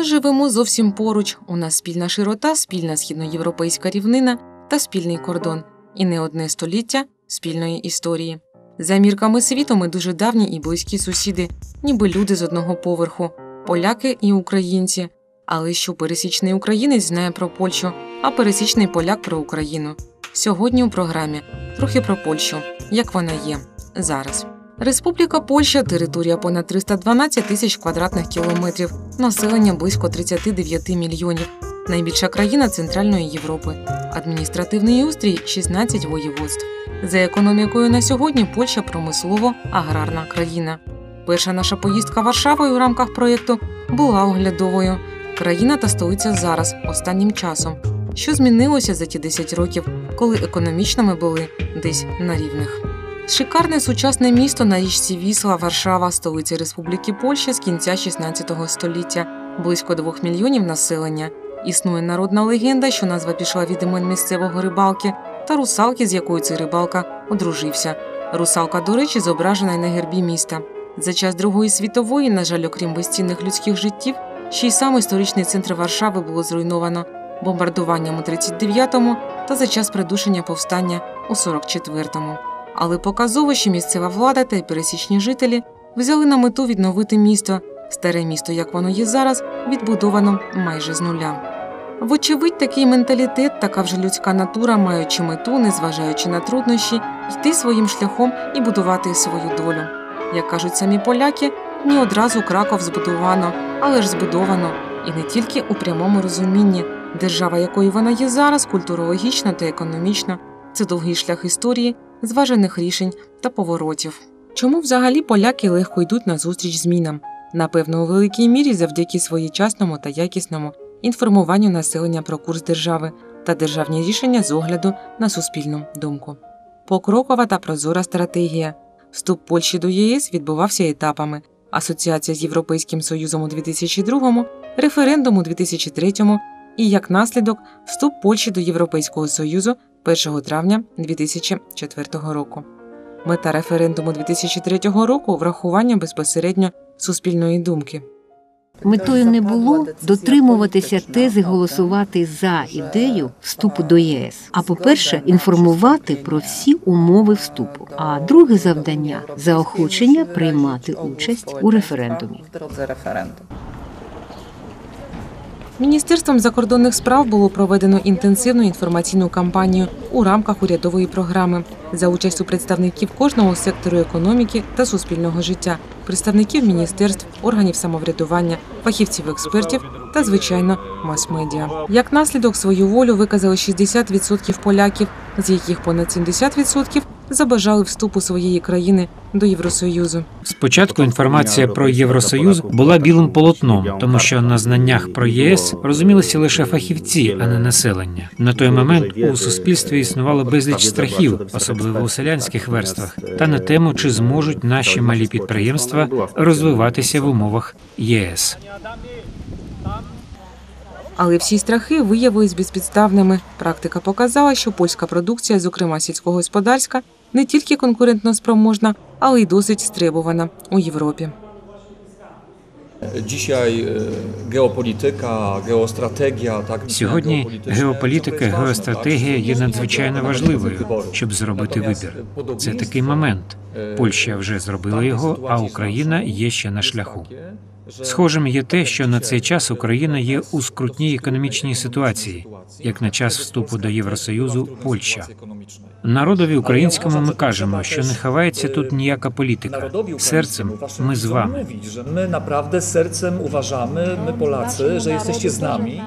Ми живемо зовсім поруч. У нас спільна широта, спільна східноєвропейська рівнина та спільний кордон, і не одне століття спільної історії. За мірками світу ми дуже давні і близькі сусіди, ніби люди з одного поверху, поляки і українці. Але що пересічний українець знає про Польщу, а пересічний поляк про Україну. Сьогодні у програмі трохи про Польщу, як вона є зараз. Республіка Польща територія понад 312 тисяч квадратних кілометрів, населення близько 39 мільйонів. Найбільша країна Центральної Європи. Адміністративний устрій 16 воєводств. За економікою на сьогодні Польща промислово-аграрна країна. Перша наша поїздка Варшавою у рамках проєкту була оглядовою. Країна та столиця зараз, останнім часом. Що змінилося за ті 10 років, коли економічно ми були десь на рівних. Шикарне сучасне місто на річці Вісла, Варшава, столиця Республіки Польща з кінця 16 століття, близько двох мільйонів населення. Існує народна легенда, що назва пішла від імен місцевого рибалки та русалки, з якою цей рибалка одружився. Русалка, до речі, зображена й на гербі міста. За час Другої світової, на жаль, окрім безцінних людських життів, ще й сам історичний центр Варшави було зруйновано бомбардуванням у 39-му та за час придушення повстання у 44-му. Але показово, що місцева влада та пересічні жителі взяли на мету відновити місто. Старе місто, як воно є зараз, відбудовано майже з нуля. Вочевидь, такий менталітет, така вже людська натура, маючи мету, незважаючи на труднощі, йти своїм шляхом і будувати свою долю. Як кажуть самі поляки, не одразу Краков збудовано, але ж збудовано, і не тільки у прямому розумінні. Держава, якою вона є зараз, культурологічно та економічно, це довгий шлях історії, зважених рішень та поворотів. Чому взагалі поляки легко йдуть на зустріч змінам? Напевно, у великій мірі завдяки своєчасному та якісному інформуванню населення про курс держави та державні рішення з огляду на суспільну думку. Покрокова та прозора стратегія. Вступ Польщі до ЄС відбувався етапами: асоціація з Європейським Союзом у 2002, референдум у 2003 і як наслідок вступ Польщі до Європейського Союзу 1 травня 2004 року. Мета референдуму 2003 року врахування безпосередньо суспільної думки. Метою не було дотримуватися тези голосувати за ідею вступу до ЄС. А по-перше, інформувати про всі умови вступу. А друге завдання заохочення приймати участь у референдумі. Міністерством закордонних справ було проведено інтенсивну інформаційну кампанію у рамках урядової програми за участю представників кожного сектору економіки та суспільного життя, представників міністерств, органів самоврядування, фахівців, експертів та, звичайно, мас-медіа. Як наслідок свою волю виказали 60% поляків, з яких понад 70% забажали вступу своєї країни до Євросоюзу. Спочатку інформація про Євросоюз була білим полотном, тому що на знаннях про ЄС розумілися лише фахівці, а не населення. На той момент у суспільстві існувало безліч страхів, особливо у селянських верствах, та на тему, чи зможуть наші малі підприємства розвиватися в умовах ЄС. Але всі страхи виявились безпідставними. Практика показала, що польська продукція, зокрема сільськогосподарська, не тільки конкурентно спроможна, але й досить стребувана у Європі. Dzisiaj e, geopolityka, geostrategia. Сьогодні геополітика, геостратегія є надзвичайно важливою, щоб зробити вибір. Це такий момент. Польща вже зробила його, а Україна є ще на шляху. Схожим є те, що на цей час Україна є у скрутній економічній ситуації, як на час вступу до Євросоюзу Польща. Народові українському ми кажемо, що не ховається тут ніяка політика. Серцем ми з вами. Ми że серцем уважаємо, ми поляці, що Polacy, з nami.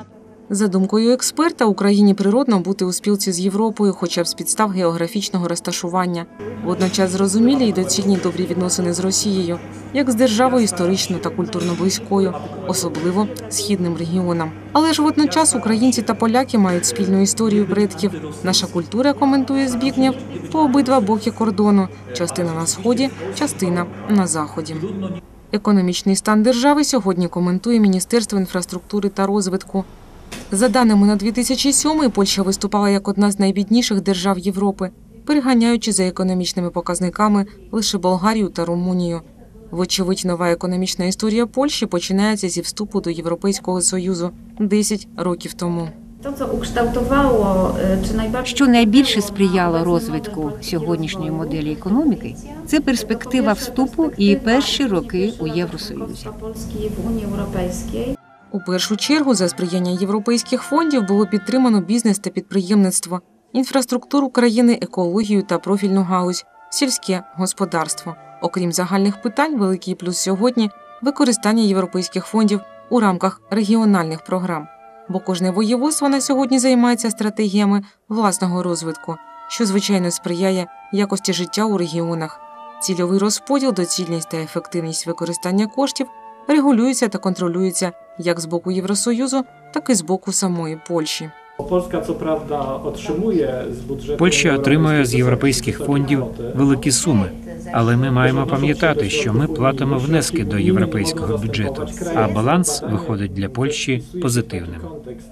За думкою експерта, Україні природно бути у спілці з Європою, хоча б з підстав географічного розташування. Водночас зрозумілі й доцільні добрі відносини з Росією, як з державою історично та культурно близькою, особливо східним регіонам. Але ж водночас українці та поляки мають спільну історію предків. Наша культура коментує Збігнєв по обидва боки кордону: частина на сході, частина на заході. Економічний стан держави сьогодні коментує Міністерство інфраструктури та розвитку. За даними на 2007 Польща виступала як одна з найбідніших держав Європи, переганяючи за економічними показниками лише Болгарію та Румунію. Вочевидь, нова економічна історія Польщі починається зі вступу до Європейського Союзу 10 років тому. Czy Що найбільше сприяло розвитку сьогоднішньої моделі економіки, це перспектива вступу і перші роки у Євросоюзі. У першу чергу за сприяння європейських фондів було підтримано бізнес та підприємництво, інфраструктуру країни, екологію та профільну галузь, сільське господарство. Окрім загальних питань, великий плюс сьогодні використання європейських фондів у рамках регіональних програм. Бо кожне воєводство на сьогодні займається стратегіями власного розвитку, що звичайно сприяє якості життя у регіонах. Цільовий розподіл, доцільність та ефективність використання коштів регулюються та контролюються як з боку Євросоюзу, так і з боку самої Польщі. Co prawda otrzymuje z budżetu Польща отримує з європейських фондів великі суми, але ми маємо пам'ятати, що ми платимо внески до європейського бюджету, а баланс виходить для Польщі позитивним.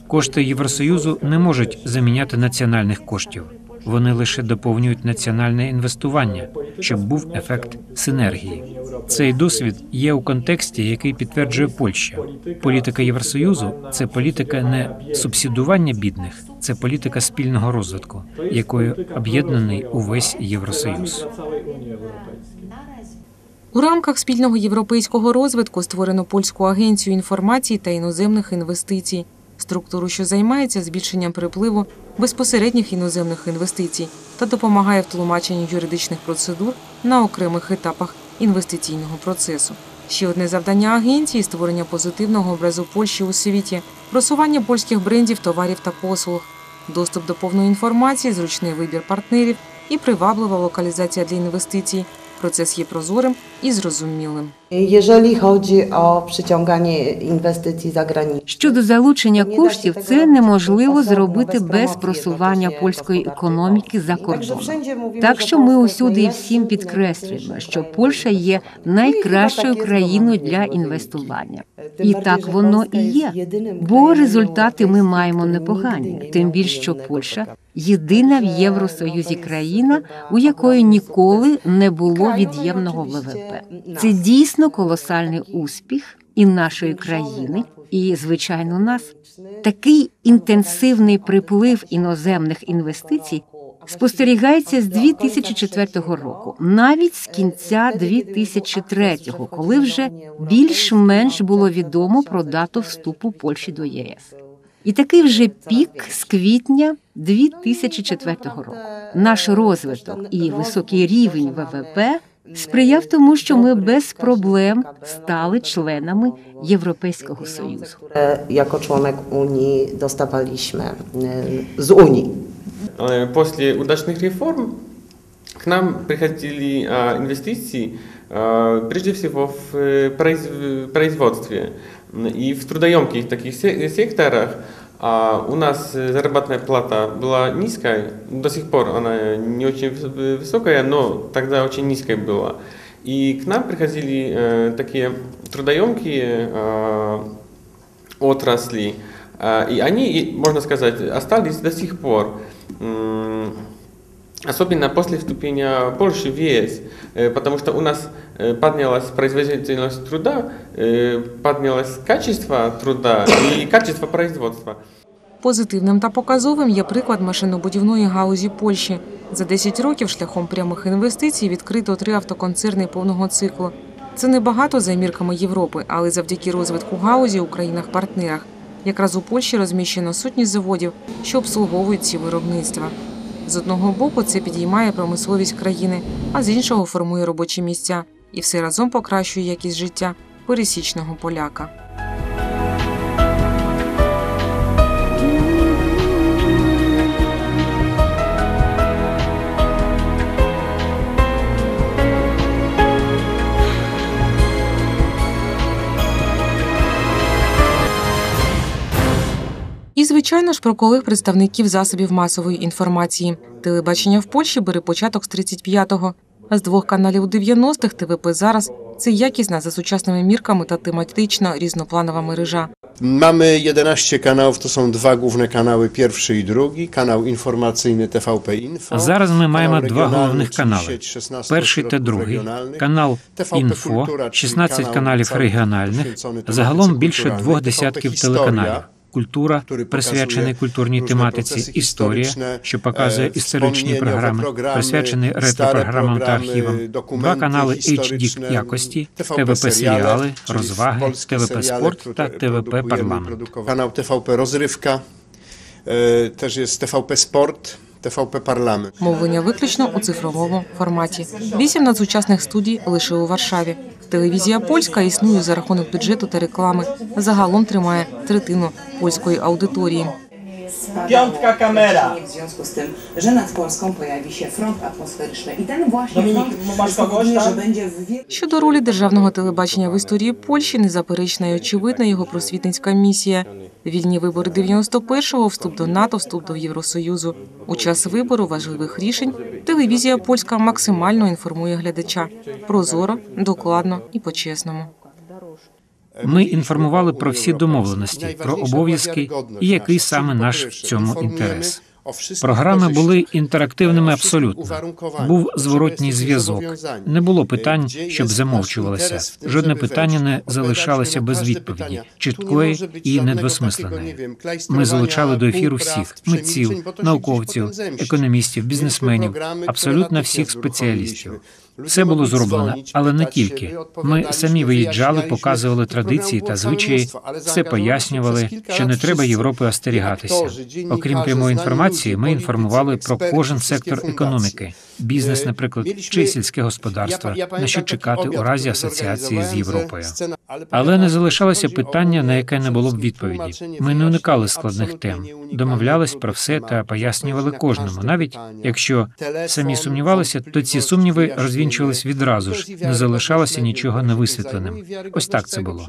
Кошти Євросоюзу не можуть заміняти національних коштів. Вони лише доповнюють національне інвестування, щоб був ефект синергії. Цей досвід є у контексті, який підтверджує Польща. Політика Євросоюзу це політика не субсидування бідних, це політика спільного розвитку, якою об'єднаний увесь Євросоюз. У рамках спільного європейського розвитку створено польську агенцію інформації та іноземних інвестицій, структуру, що займається збільшенням припливу безпосередніх іноземних інвестицій та допомагає в тлумаченні юридичних процедур на окремих етапах інвестиційного процесу. Ще одне завдання агенції створення позитивного образу Польщі у світі, просування польських брендів, товарів та послуг, доступ до повної інформації, зручний вибір партнерів і приваблива локалізація для інвестицій. Процес є прозорим і зрозумілим. Jeżeli chodzi o przyciąganie inwestycji zagranicznych. Щодо залучення коштів, це неможливо зробити без просування польської економіки за кордоном. Так що ми усюди і всім підкреслюємо, що Польща є найкращою країною для інвестування. І так воно і є. Бо результати ми маємо непогані, тим більше, що Польща єдина в Євросоюзі країна, у якої ніколи не було від'ємного ВВП. Це дійсно колосальний успіх і нашої країни, і звичайно нас. Такий інтенсивний приплив іноземних інвестицій спостерігається з 2004 року, навіть з кінця 2003, коли вже більш-менш було відомо про дату вступу Польщі до ЄС. І такий вже пік з квітня 2004 року. Наш розвиток і високий рівень ВВП сприяв тому, що ми без проблем стали членами Європейського союзу. które Jako członek Unii dostawaliśmy e, z Unii. Э, После удачных реформ к нам приходили а, инвестиции а, прежде всего в э, произ- в производстве м, и в трудоемких таких се- секторах. А у нас э, заработная плата была низкая, до сих пор она не очень выс- высокая, но тогда очень низкая была. И к нам приходили э, такие трудоемкие а, отрасли, а, и они, можно сказать, остались до сих пор. Особенно после вступления Польши в ЕС, э, потому что у нас э, поднялась производительность труда, э, поднялось качество труда и качество производства. Позитивним та показовим є приклад машинобудівної галузі Польщі. За 10 років шляхом прямих інвестицій відкрито три автоконцерни повного циклу. Це небагато за мірками Європи, але завдяки розвитку галузі у країнах-партнерах. Якраз у Польщі розміщено сотні заводів, що обслуговують ці виробництва. З одного боку це підіймає промисловість країни, а з іншого формує робочі місця і все разом покращує якість життя пересічного поляка. І, звичайно ж, про колих представників засобів масової інформації. Телебачення в Польщі бере початок з 35-го. З двох каналів 90-х ТВП зараз це якісна за сучасними мірками та тематична різнопланова мережа. Mamy 11 kanałów, to są dwa główne kanały, pierwszy i drugi, kanał informacyjny TVP Info. Зараз ми маємо два головних канали. Перший та другий канал інфо, Kultura, 16 каналів регіональних, загалом більше двох десятків телеканалів. Культура присвячений культурній тематиці, історія, що показує e, історичні програми, programy, присвячені ретро-програмам та архівам, два канали HD якості, TVP ТВП серіали, розваги, ТВП Спорт та ТВП Парламент. TVP Rozrywka, e, też jest TVP Sport, TVP Parlament. Мовлення виключно у цифровому форматі. Вісім надсучасних студій лише у Варшаві. Телевізія польська існує за рахунок бюджету та реклами. Загалом тримає третину польської аудиторії. Piątka kamera. W związku z tym, że nad Polską pojawi się front atmosferyczny. I ten właśnie Dominik, front kogoś spowoduje, tam? że będzie w wielu Щодо ролі державного телебачення в історії Польщі, незаперечна і очевидна його просвітницька місія. Вільні вибори 91-го, вступ до НАТО, вступ до Євросоюзу. У час вибору важливих рішень телевізія польська максимально інформує глядача прозоро, докладно і по-чесному. Ми інформували про всі домовленості, про обов'язки і який саме наш в цьому інтерес. Програми були інтерактивними абсолютно. Був зворотній зв'язок. Не було питань, щоб замовчувалися. Жодне питання не залишалося без відповіді, чіткої і недвосмисленої. Ми залучали до ефіру всіх митців, науковців, економістів, бізнесменів, абсолютно всіх спеціалістів. Все було зроблено, але не тільки. Ми самі виїжджали, показували традиції та звичаї, все пояснювали, що не треба Європи остерігатися. Окрім прямої інформації, ми інформували про кожен сектор економіки, бізнес, наприклад, чи сільське господарство, на що чекати у разі асоціації з Європою. Але не залишалося питання, на яке не було б відповіді. Ми не уникали складних тем, домовлялись про все та пояснювали кожному. Навіть якщо самі сумнівалися, то ці сумніви розвінчувались відразу ж, не залишалося нічого невисвітленим. Ось так це було.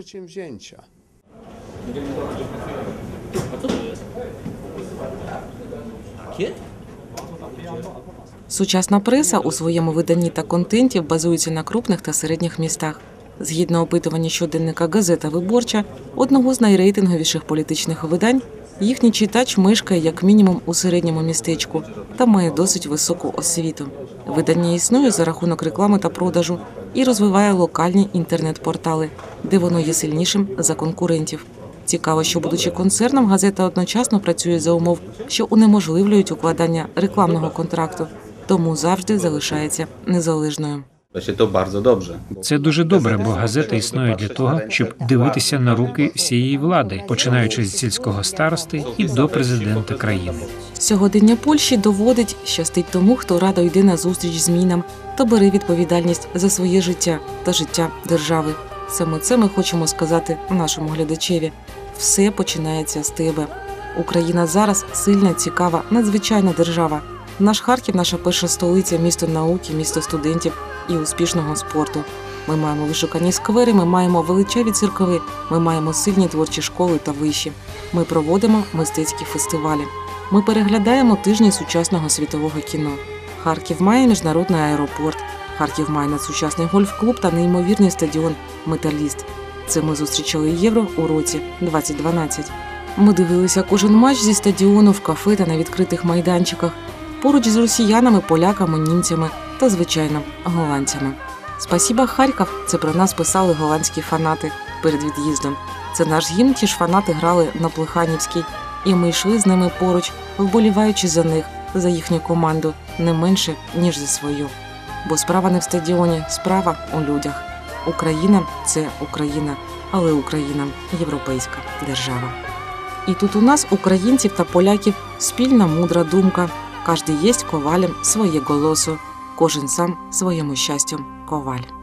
Сучасна преса у своєму виданні та контенті базується на крупних та середніх містах. Згідно опитування щоденника газета Виборча, одного з найрейтинговіших політичних видань, їхній читач мешкає як мінімум у середньому містечку та має досить високу освіту. Видання існує за рахунок реклами та продажу і розвиває локальні інтернет-портали, де воно є сильнішим за конкурентів. Цікаво, що будучи концерном, газета одночасно працює за умов, що унеможливлюють укладання рекламного контракту, тому завжди залишається незалежною. Właśnie to bardzo. Це дуже добре, бо газета існує для того, щоб дивитися на руки всієї влади, починаючи з сільського старости і до президента країни. Сьогодення Польщі доводить, щастить тому, хто радо йде на зустріч змінам та бере відповідальність за своє життя та життя держави. Саме це ми хочемо сказати нашому глядачеві. Все починається з тебе. Україна зараз сильна, цікава, надзвичайна держава. Наш Харків, наша перша столиця, місто науки, місто студентів і успішного спорту. Ми маємо вишукані сквери, ми маємо величаві церкви, ми маємо сильні творчі школи та виші. Ми проводимо мистецькі фестивалі. Ми переглядаємо тижні сучасного світового кіно. Харків має міжнародний аеропорт. Харків має надсучасний гольф-клуб та неймовірний стадіон Металіст. Це ми зустрічали євро у році 2012. Ми дивилися кожен матч зі стадіону в кафе та на відкритих майданчиках поруч з росіянами, поляками, німцями та, звичайно, голландцями. Спасіба Харків це про нас писали голландські фанати перед від'їздом. Це наш гімн, ті ж фанати грали на Плеханівській, і ми йшли з ними поруч, вболіваючи за них, за їхню команду, не менше, ніж за свою. Бо справа не в стадіоні, справа у людях. Україна це Україна, але Україна європейська держава. І тут у нас, українців та поляків, спільна мудра думка. Кожний єсть ковалем своє голосу, кожен сам своєму щастю коваль.